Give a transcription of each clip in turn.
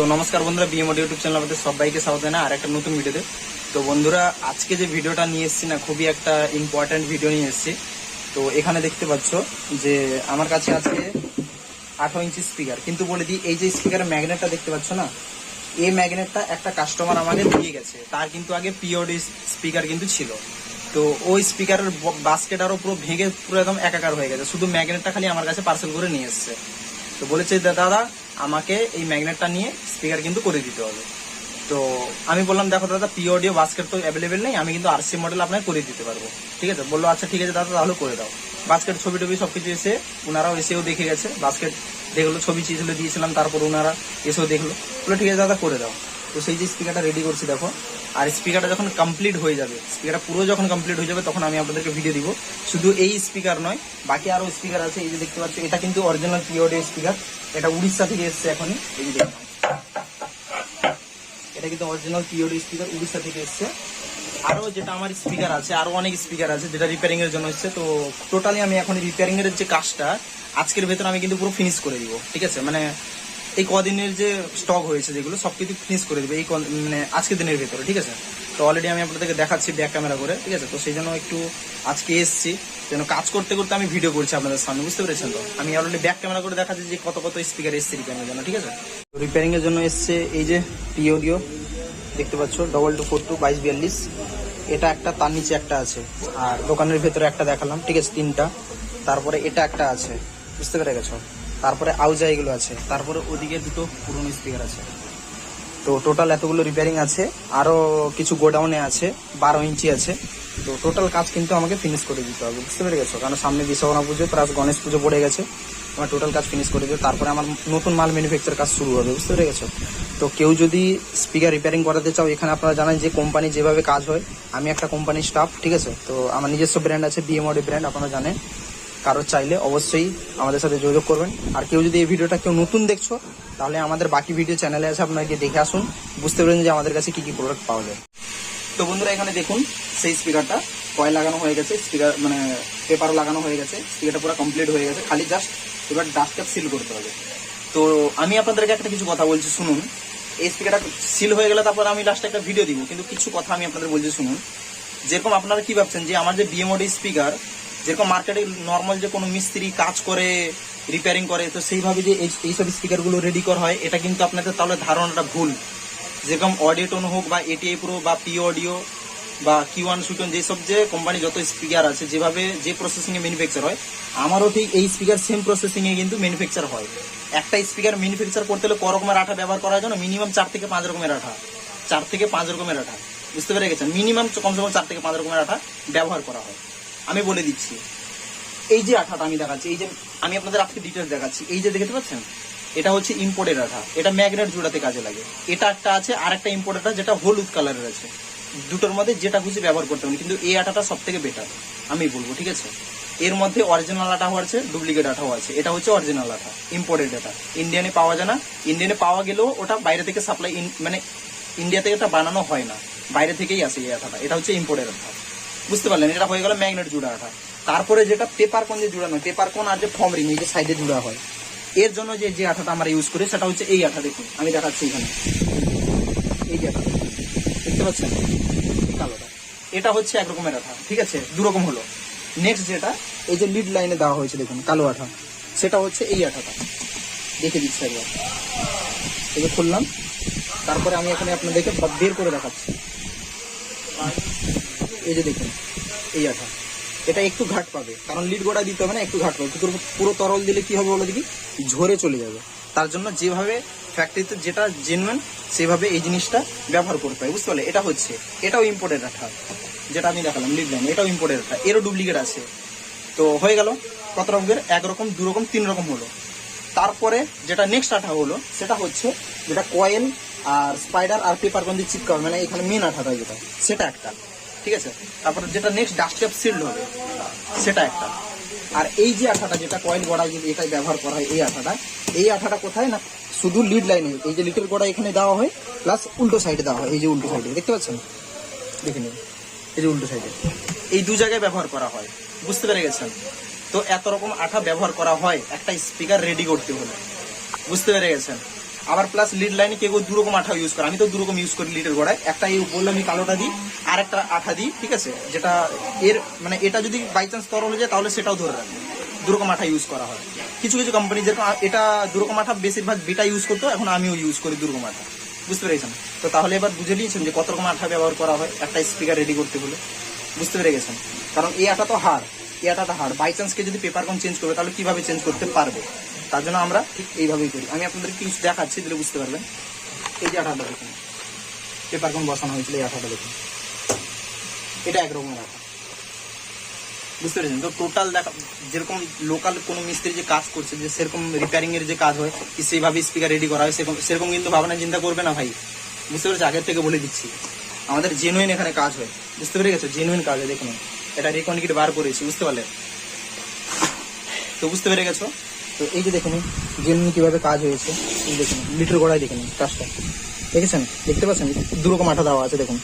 তো নমস্কার বন্ধুরা বিএমওড ইউটিউব চ্যানেল আমাদের সবাইকে স্বাগত জানাই আর একটা নতুন ভিডিওতে। তো বন্ধুরা, আজকে যে ভিডিওটা নিয়ে এসেছি না, খুবই একটা ইম্পর্ট্যান্ট ভিডিও নিয়ে এসেছি। তো এখানে দেখতে পাচ্ছ যে আমার কাছে আছে আঠারো ইঞ্চি স্পিকার কিন্তু বলে দিই, এই যে স্পিকারের ম্যাগনেটটা দেখতে পাচ্ছ না এই ম্যাগনেটটা একটা কাস্টমার আমাকে দিয়ে গেছে। তার কিন্তু আগে পিওডি স্পিকার কিন্তু ছিল। তো ওই স্পিকারের বাস্কেট আরও পুরো ভেঙে পুরো একদম একাকার হয়ে গেছে। শুধু ম্যাগনেটটা খালি আমার কাছে পার্সেল করে নিয়ে এসছে। তো বলেছে "দা- দাদা আমাকে এই ম্যাগনেটটা নিয়ে স্পিকার কিন্তু করে দিতে হবে। তো আমি বললাম, দেখো দাদা পি অডিও বাস্কেট তো অ্যাভেলেবেল নেই, আমি কিন্তু আরসি মডেল আপনাকে করে দিতে পারব। ঠিক আছে? বলল আচ্ছা ঠিক আছে, দাদা, তাহলে করে দাও। বাস্কেট ছবি টবি সব কিছু এসে ওনারাও এসেও দেখে গেছে। বাস্কেট দেখল, ছবি চিছিল দিয়েছিলাম, তারপর ওনারা এসেও দেখল। বলল, ঠিক আছে, দাদা, করে দাও। তো সেই যে স্পিকারটা রেডি করছি, দেখো আর স্পিকারটা যখন কমপ্লিট হয়ে যাবে স্পিকারটা পুরো যখন কমপ্লিট হয়ে যাবে, তখন আমি আপনাদেরকে ভিডিও দিব। শুধু এই স্পিকার নয়, বাকি আরও স্পিকার আছে, এই যে দেখতে পাচ্ছি এটা কিন্তু অরিজিনাল পিওডিও স্পিকার এটা উড়িষ্যা থেকে এসেছে এখনই এই যে দেখুন। এটা কিন্তু অরিজিনাল পিওডি স্পিকার উড়িষ্যা থেকে এসছে। আরও যেটা আমার স্পিকার আছে, আরও অনেক স্পিকার আছে, যেটা রিপেয়ারিং এর জন্য এসছে। তো টোটালি আমি এখন রিপেয়ারিংয়ের যে কাজটা, আজকের ভেতর আমি কিন্তু পুরো ফিনিশ করে দিব, ঠিক আছে? মানে এই কদিনের যে স্টক হয়েছে যেগুলো সবকিছু ফিনিশ করে দেবে এই মানে আজকের দিনের ভেতরে, ঠিক আছে? তো অলরেডি আমি আপনাদেরকে দেখাচ্ছি ব্যাক ক্যামেরা করে, ঠিক আছে? তো সেই জন্য একটু আজকে এসছি। যেন কাজ করতে করতে আমি ভিডিও করছি আপনাদের সামনে, বুঝতে পেরেছেন তো? আমি অলরেডি ব্যাক ক্যামেরা করে দেখাচ্ছি যে কত কত স্পিকার এসছে রিপেয়ারিং এর জন্য, ঠিক আছে? রিপেয়ারিং এর জন্য এসছে এই যে পিওডিও দেখতে পাচ্ছ ডবল টু ফোর টু বাইশ বিয়াল্লিশ। এটা একটা, তার নিচে একটা আছে। আর দোকানের ভেতরে একটা দেখালাম, ঠিক আছে? তিনটা। তারপরে এটা একটা আছে, বুঝতে পেরে গেছো? তারপরে আউজা এগুলো আছে। তারপরে ওদিকে দুটো পুরনো স্পিকার আছে। তো টোটাল এতগুলো রিপেয়ারিং আছে। আরও কিছু গোডাউনে আছে। বারো ইঞ্চি আছে। তো টোটাল কাজ কিন্তু আমাকে ফিনিশ করে দিতে হবে। বুঝতে পেরে গেছো? কারণ সামনে বিশ্বকর্মা পুজো, প্লাস গণেশ পুজো পড়ে গেছে। আমার টোটাল কাজ ফিনিশ করে দেবে তারপরে আমার নতুন মাল ম্যানুফ্যাকচার কাজ শুরু হবে। বুঝতে পেরে গেছো? তো কেউ যদি স্পিকার রিপেয়ারিং করাতে চাও, এখানে আপনারা জানেন যে কোম্পানি যেভাবে কাজ হয়, আমি একটা কোম্পানির স্টাফ ঠিক আছে? তো আমার নিজস্ব ব্র্যান্ড আছে বিএমওডি ব্র্যান্ড আপনারা জানেন। কারও চাইলে অবশ্যই আমাদের সাথে যোগাযোগ করবেন। আর কেউ যদি এই ভিডিওটা কেউ নতুন দেখছ, তাহলে আমাদের বাকি ভিডিও চ্যানেলে আছে আপনারা গিয়ে দেখে আসুন। বুঝতে পারবেন যে আমাদের কাছে কি কি প্রোডাক্ট পাওয়া যায়। তো বন্ধুরা, এখানে দেখুন, সেই স্পিকারটা কয়েল লাগানো হয়ে গেছে স্পিকার মানে পেপারও লাগানো হয়ে গেছে স্পিকারটা পুরো কমপ্লিট হয়ে গেছে। খালি জাস্ট এবার ডাস্টটা সিল করতে হবে। তো আমি আপনাদেরকে একটা কিছু কথা বলছি, শুনুন। এই স্পিকারটা সিল হয়ে গেলে তারপর আমি লাস্টে একটা ভিডিও দিব, কিন্তু কিছু কথা আমি আপনাদের বলছি, শুনুন। যেরকম আপনারা কি ভাবছেন যে আমার যে বিএমওডি স্পিকার যেরকম মার্কেটে নর্মাল যে কোনো মিস্ত্রি কাজ করে রিপেয়ারিং করে, তো সেইভাবে যে এই- এইসব স্পিকারগুলো রেডি করা হয়, এটা কিন্তু আপনাদের তাহলে ধারণাটা ভুল। যেরকম অডিওটোন হোক বা এটিআই প্রো বা পি অডিও বা কিউ ওয়ান সুটন যেসব যে কোম্পানি যত স্পিকার আছে, যেভাবে যে প্রসেসিং এ ম্যানুফ্যাকচার হয়, আমারও ঠিক এই স্পিকার সেম প্রসেসিং এ কিন্তু ম্যানুফ্যাকচার হয়। একটা স্পিকার ম্যানুফ্যাকচার করতে হলে ক রকমের আঠা ব্যবহার করার জন্য মিনিমাম চার থেকে পাঁচ রকমের আঠা। চার থেকে পাঁচ রকমের আঠা। বুঝতে পেরে গেছেন? মিনিমাম কমসে কম চার থেকে পাঁচ রকমের আঠা ব্যবহার করা হয়। আমি বলে দিচ্ছি। এই যে আঠাটা আমি দেখাচ্ছি, এই যে আমি আপনাদের আজকে ডিটেলস দেখাচ্ছি, এই যে দেখতে পাচ্ছেন? এটা হচ্ছে ইম্পোর্টের আঠা। এটা ম্যাগনেট জোড়াতে কাজে লাগে। এটা একটা আছে আর একটা ইম্পোর্ট আঠা, যেটা হলুদ কালারের আছে। দুটোর মধ্যে যেটা খুশি ব্যবহার করতে হবে কিন্তু এই আঠাটা সব থেকে বেটার আমি বলব, ঠিক আছে? এর মধ্যে অরিজিনাল আঠাও আছে ডুপ্লিকেট আঠাও আছে। এটা হচ্ছে অরিজিনাল আঠা ইম্পোর্টেড আঠা। ইন্ডিয়ানে পাওয়া যায় না। ইন্ডিয়ানে পাওয়া গেলেও ওটা বাইরে থেকে সাপ্লাই মানে ইন্ডিয়া থেকে এটা বানানো হয় না। বাইরে থেকেই আসে এই আঠাটা। এটা হচ্ছে ইম্পোর্টেড আঠা। বুঝতে পারলেন? এটা হয়ে গেল ম্যাগনেট জুড়া আঠা তারপরে যেটা পেপার কোন যে জুড়ানো? পেপার কোন আর যে ফর্ম রিং, এই যে সাইডে জুড়া হয়। এর জন্য যে যে আঠাটা আমরা ইউজ করি, সেটা হচ্ছে এই আঠা দেখুন। আমি দেখাচ্ছি এখানে। এই যে আঠা দেখতে পাচ্ছেন? কালোটা। এটা হচ্ছে এক রকমের আঠা, ঠিক আছে? দু রকম হলো। নেক্সট যেটা, এই যে লিড লাইনে দেওয়া হয়েছে দেখুন, কালো আঠা। সেটা হচ্ছে এই আঠাটা। দেখে দিচ্ছি একবার। এই যে খুললাম। তারপরে আমি এখানে আপনাদেরকে বের করে দেখাচ্ছি। এই যে দেখুন, এই আঠা। এটা একটু ঘাট পাবে, কারণ লিড গোড়া দিতে হবে না, একটু ঘাট পাবে। পুরো পুরো তরল দিলে কি হবে বলো দেখি? ঝরে চলে যাবে। তার জন্য যেভাবে ফ্যাক্টরিতে যেটা জেনুয়েন সেভাবে এই জিনিসটা ব্যবহার করতে হয় বুঝতে পারলে? এটা হচ্ছে, এটাও ইম্পোর্টেড আঠা, যেটা আমি দেখালাম লিড লাইন এটাও ইম্পোর্টেড আঠা। এরও ডুপ্লিকেট আছে। তো হয়ে গেল, কত রকমের এক রকম, দু রকম, তিন রকম হলো। তারপরে যেটা নেক্সট আঠা হলো, সেটা হচ্ছে যেটা কয়েল আর স্পাইডার আর পেপার গন্ধি চিপকা মানে এখানে মেন আঠাটা যেটা, সেটা একটা। ঠিক আছে? তারপরে যেটা নেক্সট ডাস্ট ক্যাপ সিল্ড হবে, সেটা একটা। আর এই যে আঠাটা, যেটা কয়েল গড়ায় যদি এটাই ব্যবহার করা হয়, এই আঠাটা। এই আঠাটা কোথায় না, শুধু লিড লাইনে এই যে লিটল গোড়া এখানে দেওয়া হয় প্লাস উল্টো সাইডে দেওয়া হয়, এই যে উল্টো সাইডে দেখতে পাচ্ছেন? দেখে নিন, এই যে উল্টো সাইডে এই দু জায়গায় ব্যবহার করা হয়, বুঝতে পেরে গেছেন? তো এত রকম আঠা ব্যবহার করা হয়, একটা স্পিকার রেডি করতে হলে। বুঝতে পেরে গেছেন? আবার প্লাস লিড লাইনে কেউ দু রকম আঠা ইউজ করে। আমি তো দু রকম ইউজ করি লিডের গোড়ায়। একটা এই বললাম আমি কালোটা দিই আর একটা আঠা দিই, ঠিক আছে? যেটা এর মানে এটা যদি বাই চান্স তরল হয়ে যায়, তাহলে সেটাও ধরে রাখবে। দুরকম আঠা ইউজ করা হয়। কিছু কিছু কোম্পানি যেরকম, এটা দুরকম আঠা বেশিরভাগ বিটা ইউজ করতো, এখন আমিও ইউজ করি দুরকম আঠা। বুঝতে পেরেছেন? তো তাহলে এবার বুঝে নিয়েছেন যে কত রকম আঠা ব্যবহার করা হয় একটা স্পিকার রেডি করতে হলে। বুঝতে পেরে গেছেন? কারণ এই আটা তো হার এই আটাটা হার বাই চান্সকে যদি পেপার কম চেঞ্জ করবে, তাহলে কীভাবে চেঞ্জ করতে পারবে? তার জন্য আমরা ঠিক এইভাবেই করি। আমি আপনাদের কিছু দেখাচ্ছি দিলে বুঝতে পারবেন। এই যে আঠাটা দেখুন। পেপার কোন বসানো হয়েছিল এই আঠাটা দেখুন। এটা একরকমের আঠা। বুঝতে পেরেছেন? তো টোটাল দেখা যেরকম লোকাল কোনো মিস্ত্রি যে কাজ করছে, যে সেরকম রিপেয়ারিংয়ের যে কাজ হয়, কি সেইভাবে স্পিকার রেডি করা হয়, সেরকম সেরকম কিন্তু ভাবনা চিন্তা করবে না ভাই। বুঝতে পেরেছি আগের থেকে বলে দিচ্ছি। আমাদের জেনুইন এখানে কাজ হয়। বুঝতে পেরে গেছো? জেনুইন কাজ হয়, দেখুন। এটা রিকনিকিট বার করেছি, বুঝতে পারলে? তো বুঝতে পেরে গেছো? তো এই যে দেখুন জেনুইন কীভাবে কাজ হয়েছে, এই দেখুন লিটার গোড়ায় দেখে নিন, কাজটা। দেখেছেন? দেখতে পাচ্ছেন? দুরকম আঠা দেওয়া আছে, দেখুন।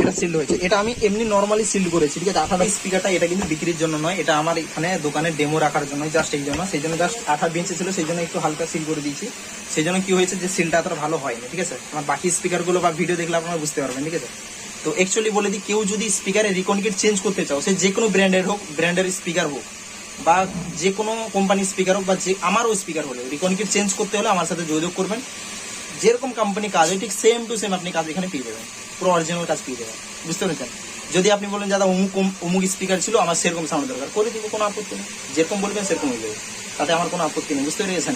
এটা সিল হয়েছে। এটা আমি এমনি নর্মালি সিল্ড করেছি, ঠিক আছে? আঠাটা স্পিকারটা এটা কিন্তু বিক্রির জন্য নয়, এটা আমার এখানে দোকানে ডেমো রাখার জন্য জাস্ট এই জন্য। সেই জন্য জাস্ট আঠা বেঞ্চে ছিল, সেই জন্য একটু হালকা সিল করে দিয়েছি। সেই জন্য কি হয়েছে যে সিলটা এতটা ভালো হয়নি, ঠিক আছে? আমার বাকি স্পিকারগুলো বা ভিডিও দেখলে আপনারা বুঝতে পারবেন, ঠিক আছে? তো অ্যাকচুয়ালি বলে দিই, কেউ যদি স্পিকারে রিকনকিট চেঞ্জ করতে চাও, সে যে কোনো ব্র্যান্ডের হোক ব্র্যান্ডের স্পিকার হোক বা যে কোনো কোম্পানির স্পিকার হোক বা যে আমারও স্পিকার হলে রিকনকিট চেঞ্জ করতে হলে আমার সাথে যোগাযোগ করবেন। যেরকম কোম্পানি কাজ হয়, ঠিক সেম টু সেম আপনি কাজ এখানে পেয়ে যাবেন। পুরো অরিজিনাল কাজ পেয়ে যাবেন। বুঝতে পেরেছেন? যদি আপনি বলেন, দাদা, অমুক অম- অমুক স্পিকার ছিল, আমার সেরকম সাউন্ড দরকার। করে দিব, কোনো আপত্তি নেই। যেরকম বলবেন, সেরকম হয়ে যাবে। তাতে আমার কোনো আপত্তি নেই। বুঝতে পেরেছেন?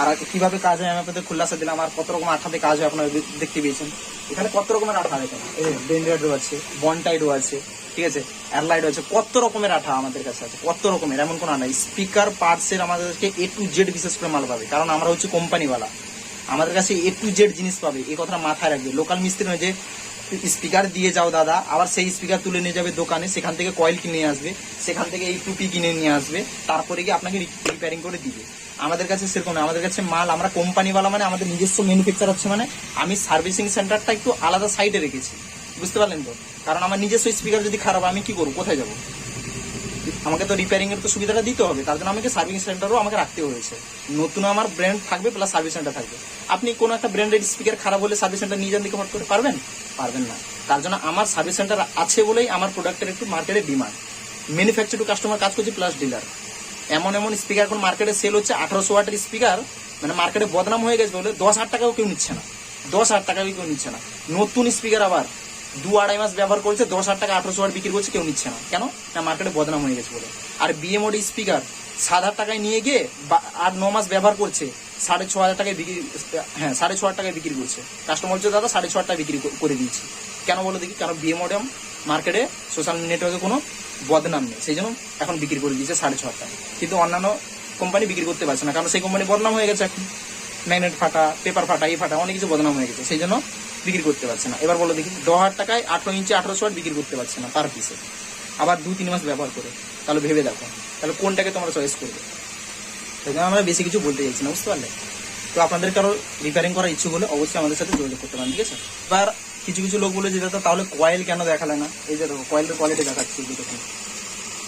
আর কীভাবে কাজ হয় আমি আপনাদের খুল্লাসা দিলাম, আর কত রকম আঠাতে কাজ হয় আপনারা দেখতে পেয়েছেন। এখানে কত রকমের আঠা দেখেন ব্রেন্ডারও আছে, বনটাইডও আছে, ঠিক আছে? এয়ারলাইটও আছে, কত রকমের আঠা আমাদের কাছে আছে, কত রকমের, এমন কোনো নাই। স্পিকার পার্টসের আমাদেরকে এ টু জেড বিশেষ করে মাল পাবে, কারণ আমরা হচ্ছে কোম্পানিওয়ালা। আমাদের কাছে এ টু জেড জিনিস পাবে, এই কথাটা মাথায় রাখবে। লোকাল মিস্ত্রি নয় যে, স্পিকার দিয়ে যাও দাদা, আবার সেই স্পিকার তুলে নিয়ে যাবে দোকানে, সেখান থেকে কয়েল কিনে আসবে, সেখান থেকে এই টুপি কিনে নিয়ে আসবে, তারপরে গিয়ে আপনাকে রিপেয়ারিং করে দিবে। আমাদের কাছে সেরকম না। আমাদের কাছে মাল, আমরা কোম্পানিওয়ালা মানে আমাদের নিজস্ব ম্যানুফ্যাকচার হচ্ছে মানে আমি সার্ভিসিং সেন্টারটা একটু আলাদা সাইডে রেখেছি। বুঝতে পারলেন তো? কারণ আমার নিজস্ব স্পিকার যদি খারাপ আমি কি করব? কোথায় যাব? আমাকে তো রিপেয়ারিং এর তো সুবিধাটা দিতে হবে। তার জন্য আমাকে সার্ভিস সেন্টারও আমাকে রাখতে হয়েছে। নতুন আমার ব্র্যান্ড থাকবে প্লাস সার্ভিস সেন্টার থাকবে। আপনি কোনো একটা ব্র্যান্ডেড স্পিকার খারাপ হলে সার্ভিস সেন্টার নিয়ে যান দিকে হট করে পারবেন? পারবেন না। তার জন্য আমার সার্ভিস সেন্টার আছে বলেই আমার প্রোডাক্টের একটু মার্কেটে ডিমান্ড ম্যানুফ্যাকচার টু কাস্টমার কাজ করছে প্লাস ডিলার এমন এমন স্পিকার এখন মার্কেটে সেল হচ্ছে, আঠারোশো ওয়াটের স্পিকার মানে মার্কেটে বদনাম হয়ে গেছে বলে দশ হাজার টাকাও কেউ নিচ্ছে না। দশ হাজার টাকাও কেউ নিচ্ছে না। নতুন স্পিকার আবার দু আড়াই মাস ব্যবহার করছে, দশ হাজার টাকা আঠারোশো ওয়াট বিক্রি করছে, কেউ নিচ্ছে না। কেন? না মার্কেটে বদনাম হয়ে গেছে বলে। আর বিএমওডি স্পিকার সাত হাজার টাকায় নিয়ে গিয়ে আর ন মাস ব্যবহার করছে, সাড়ে ছ হাজার টাকায় বিক্রি হ্যাঁ সাড়ে ছ হাজার টাকায় বিক্রি করছে। কাস্টমার বলছে, দাদা, সাড়ে ছ হাজার টাকা বিক্রি কর- করে দিয়েছি। কেন বলে দেখি? কারণ বিএমওডি মার্কেটে সোশ্যাল নেটওয়ার্কে কোনো বদনাম নেই। সেই জন্য এখন বিক্রি করে দিয়েছে সাড়ে ছ টাকা। কিন্তু অন্যান্য কোম্পানি বিক্রি করতে পারছে না, কারণ সেই কোম্পানি বদনাম হয়ে গেছে এখন। ম্যাগনেট ফাটা পেপার ফাটা এই ফাটা, অনেক কিছু বদনাম হয়ে গেছে। সেই জন্য বিক্রি করতে পারছে না। এবার বলো দেখি, দশ হাজার টাকায় আঠারো ইঞ্চি আঠারোশো ওয়াট বিক্রি করতে পারছে না পার পিসে আবার দু তিন মাস ব্যবহার করে। তাহলে ভেবে দেখো, তাহলে কোনটাকে তোমরা চয়েস করবে? সেই জন্য আমরা বেশি কিছু বলতে চাইছি না, বুঝতে পারলে? তো আপনাদের কারও রিপেয়ারিং করার ইচ্ছুক হলে অবশ্যই আমাদের সাথে যোগাযোগ করতে পারেন, ঠিক আছে? এবার কিছু কিছু লোক বলে যে দাদা তাহলে কয়েল কেন দেখালে না? এই যে দেখো কয়েলের কোয়ালিটি দেখাচ্ছি এই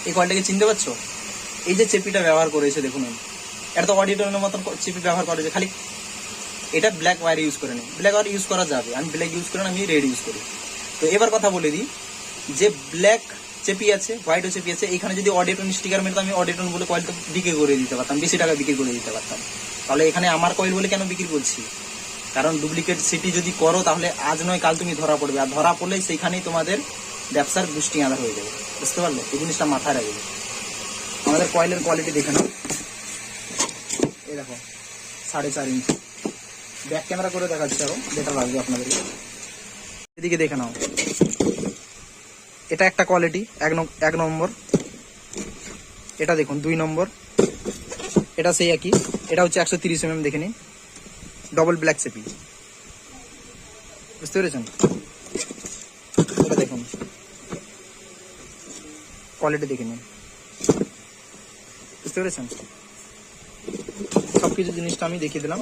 যে কয়েলটাকে চিনতে পারছ? এই যে চেপিটা ব্যবহার করেছে, দেখুন। এটা তো অডিটরের মতন চেপি ব্যবহার করেছে খালি এটা ব্ল্যাক ওয়ার ইউজ করে নি। ব্ল্যাক ওয়ার ইউজ করা যাবে। আমি ব্ল্যাক ইউজ করি না, আমি রেড ইউজ করি। তো এবার কথা বলে দিই, যে ব্ল্যাক চেপি আছে হোয়াইটও চেপি আছে, এখানে যদি অডিটন স্টিকার মেরতো আমি অডিটন বলে কয়েলটা বিক্রি করে দিতে পারতাম, বেশি টাকা বিক্রি করে দিতে পারতাম। তাহলে এখানে আমার কয়েল বলে কেন বিক্রি করছি? কারণ ডুপ্লিকেট সিটি যদি করো, তাহলে আজ নয়, কাল তুমি ধরা পড়বে। আর ধরা পড়লে সেইখানেই তোমাদের ব্যবসার গোষ্ঠী আলাদা হয়ে যাবে। বুঝতে পারলে? এই জিনিসটা মাথায় রাখবে। আমাদের কয়েলের কোয়ালিটি দেখে নাও। এই দেখো, সাড়ে চার ইঞ্চি ব্যাক ক্যামেরা করে দেখাচ্ছি আরও। যেটা লাগবে আপনাদেরকে। এদিকে দেখে নাও। এটা একটা কোয়ালিটি এক এক নম্বর। এটা দেখুন, দুই নম্বর। এটা সেই একই। এটা হচ্ছে একশো তিরিশ এমএম দেখে নিন। ডবল ব্ল্যাক চেপি বুঝতে পেরেছেন? দেখুন। কোয়ালিটি দেখে নিন। বুঝতে পেরেছেন? সবকিছু জিনিসটা আমি দেখিয়ে দিলাম।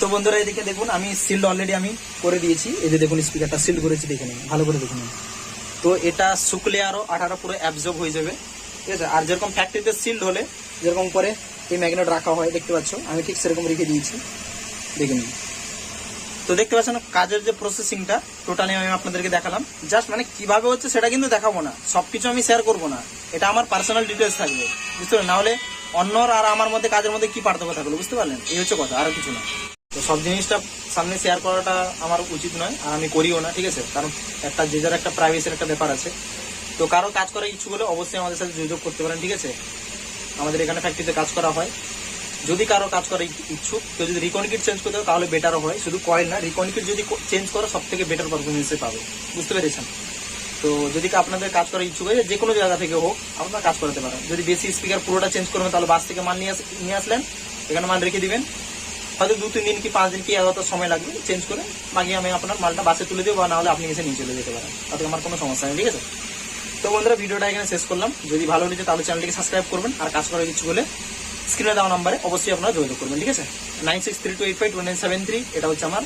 তো বন্ধুরা, এদিকে দেখুন, আমি সিল্ড অলরেডি আমি করে দিয়েছি। এই যে দেখুন স্পিকারটা সিল্ড করেছি, দেখে নিন। ভালো করে দেখে নিন। তো এটা শুকলে আরও আঠারো পুরো অ্যাবজর্ব হয়ে যাবে। ঠিক আছে? আর যেরকম ফ্যাক্টরিতে সিল্ড হলে, যেরকম করে এই ম্যাগনেট রাখা হয়, দেখতে পাচ্ছ? আমি ঠিক সেরকম রেখে দিয়েছি। দেখে নিন। তো দেখতে পাচ্ছেন কাজের যে প্রসেসিংটা টোটালি আমি আপনাদেরকে দেখালাম। জাস্ট মানে কীভাবে হচ্ছে সেটা কিন্তু দেখাবো না। সবকিছু আমি শেয়ার করব না। এটা আমার পার্সোনাল ডিটেলস থাকবে। বুঝতে পারলেন? না হলে অন্যর আর আমার মধ্যে কাজের মধ্যে কি পার্থক্য থাকল, বুঝতে পারলেন? এই হচ্ছে কথা, আর কিছু না। তো সব জিনিসটা সামনে শেয়ার করাটা আমার উচিত নয়, আর আমি করিও না, ঠিক আছে? কারণ একটা যে যার একটা প্রাইভেসির একটা ব্যাপার আছে। তো কারও কাজ করার ইচ্ছুক হলে অবশ্যই আমাদের সাথে যোগাযোগ করতে পারেন, ঠিক আছে? আমাদের এখানে ফ্যাক্টরিতে কাজ করা হয়। যদি কারও কাজ করার ইচ্ছুক, কেউ যদি রিকনিকিট চেঞ্জ করতে হয় তাহলে বেটারও হয়। শুধু কয়েল না রিকনিকিট যদি চেঞ্জ করো সব থেকে বেটার পারফরমেন্সে পাবে। বুঝতে পেরেছেন? তো যদি আপনাদের কাজ করার ইচ্ছুক হয় যে কোনো জায়গা থেকে হোক, আপনারা কাজ করতে পারেন। যদি বেশি স্পিকার পুরোটা চেঞ্জ করবেন তাহলে বাস থেকে মাল নিয়ে নিয়ে আসলেন, এখানে মাল রেখে দিবেন। হয়তো দু, তিন দিন কি পাঁচ দিন কি এগারোটা সময় লাগবে চেঞ্জ করে বাকি আমি আপনার মালটা বাসে তুলে দেবো, বা নাহলে আপনি এসে নিয়ে চলে যেতে পারেন। তাতে আমার কোনো সমস্যা নেই, ঠিক আছে? তো বন্ধুরা, ভিডিওটা এখানে শেষ করলাম। যদি ভালো লেগেছে তাহলে চ্যানেলটিকে সাবস্ক্রাইব করবেন। আর কাজ করার কিছু হলে স্ক্রিনে দেওয়া নাম্বারে অবশ্যই আপনারা যোগাযোগ করবেন, ঠিক আছে? Nine six three two eight five two nine seven three, এটা হচ্ছে আমার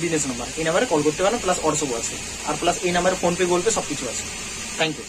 বিজনেস নাম্বার এই নাম্বারে কল করতে পারেন প্লাস হোয়াটসঅ্যাপও আছে। আর প্লাস এই নাম্বারে ফোনপে গুগল পে সব কিছু আছে। Thank you